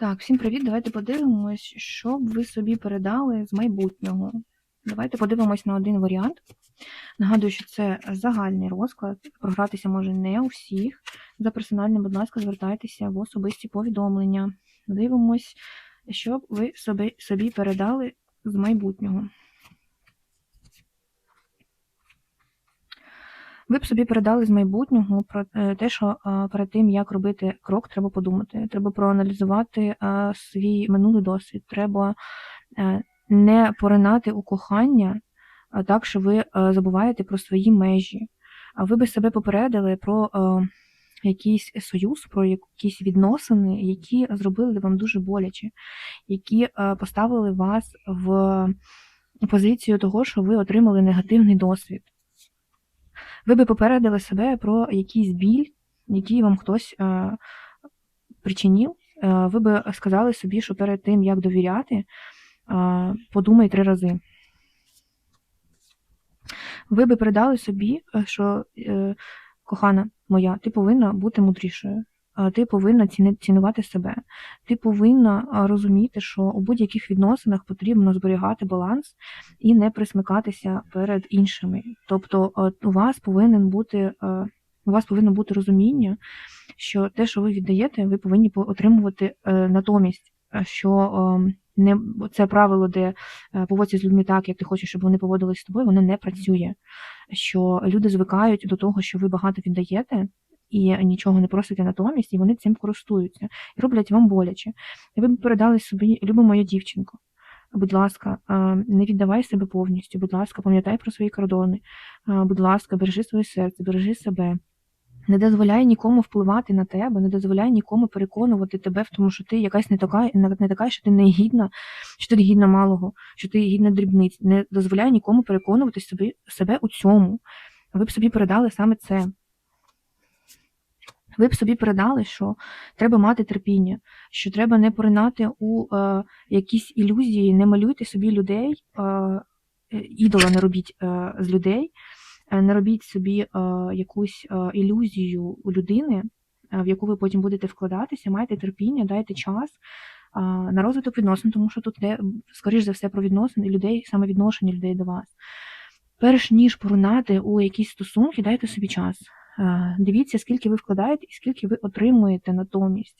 Так, всім привіт. Давайте подивимось, що б ви собі передали з майбутнього. Давайте подивимось на один варіант. Нагадую, що це загальний розклад. Програтися може не у всіх. За персональним, будь ласка, звертайтеся в особисті повідомлення. Дивимось, що б ви собі, собі передали з майбутнього. Ви б собі передали з майбутнього про е, те, що е, перед тим, як робити крок, треба подумати. Треба проаналізувати е, свій минулий досвід. Треба не поринати у кохання так, що ви забуваєте про свої межі. А ви би себе попередили про якийсь союз, про якісь відносини, які зробили вам дуже боляче, які поставили вас в позицію того, що ви отримали негативний досвід. Ви би попередили себе про якийсь біль, який вам хтось е, причинив. Е, ви би сказали собі, що перед тим, як довіряти, е, подумай три рази. Ви би передали собі, що кохана моя, ти повинна бути мудрішою. Ти повинна цінувати себе. Ти повинна розуміти, що у будь-яких відносинах потрібно зберігати баланс і не присмикатися перед іншими. Тобто у вас повинен бути у вас повинно бути розуміння, що те, що ви віддаєте, ви повинні по- отримувати е, натомість. Що не це правило, де е, поводься з людьми так, як ти хочеш, щоб вони поводились з тобою, воно не працює. Що люди звикають до того, що ви багато віддаєте. І нічого не просите натомість, і вони цим користуються і роблять вам боляче. І ви б передали собі, люба моя дівчинко, будь ласка, не віддавай себе повністю, будь ласка, пам'ятай про свої кордони, будь ласка, бережи своє серце, бережи себе. Не дозволяй нікому впливати на тебе, не дозволяй нікому переконувати тебе в тому, що ти якась не така, не така, що ти не гідна, що ти гідна малого, що ти гідна дрібниць. Не дозволяй нікому переконувати собі, себе у цьому. Ви б собі передали саме це. Ви б собі передали, що треба мати терпіння, що треба не поринати у е, якісь ілюзії, не малюйте собі людей, е, ідола не робіть е, з людей, е, не робіть собі е, якусь е, ілюзію у людини, е, в яку ви потім будете вкладатися, майте терпіння, дайте час е, на розвиток відносин, тому що тут йде, скоріш за все, про відносини людей, саме відношення людей до вас. Перш ніж поринати у якісь стосунки, дайте собі час. Е, Дивіться, скільки ви вкладаєте і скільки ви отримуєте натомість.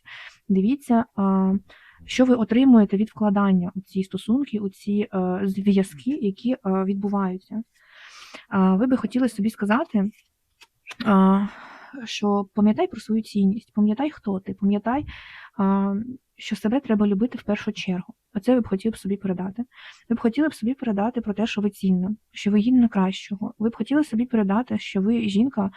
Дивіться, е, що ви отримуєте від вкладання у ці стосунки, у ці е, зв'язки, які відбуваються. Ви би хотіли собі сказати, що пам'ятай про свою цінність, пам'ятай, хто ти, пам'ятай, що себе треба любити в першу чергу. Оце ви б хотіли б собі передати. Ви б хотіли б собі передати про те, що ви цінна, що ви гідна кращого. Ви б хотіли собі передати, що ви жінка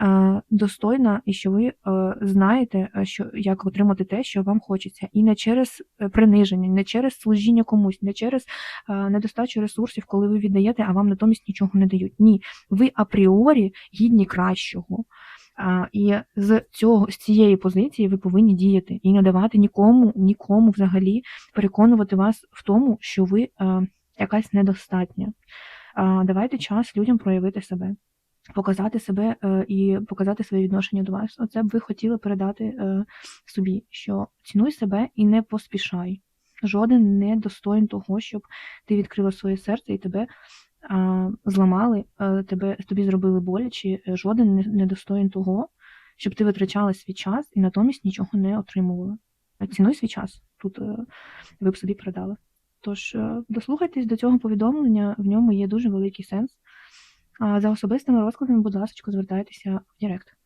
е, достойна і що ви е, знаєте, е, що як отримати те, що вам хочеться, і не через приниження, не через служіння комусь, не через недостачу ресурсів, коли ви віддаєте, а вам натомість нічого не дають. Ні, ви апріорі гідні кращого. І з цього з цієї позиції ви повинні діяти і не давати нікому, нікому взагалі переконувати вас в тому, що ви е, якась недостатня. Давайте час людям проявити себе, показати себе е, і показати своє відношення до вас. Оце б ви хотіли передати е, собі, що цінуй себе і не поспішай. Жоден не достоїн того, щоб ти відкрила своє серце і тебе зламали, тебе тобі зробили боляче. Е, Жоден не, достоїн того, щоб ти витрачала свій час і натомість нічого не отримувала. Цінуй свій час. Тут е, ви б собі передали. Тож е, дослухайтесь до цього повідомлення, в ньому є дуже великий сенс. А за особистими розкладами, будь ласка, звертайтеся в Директ.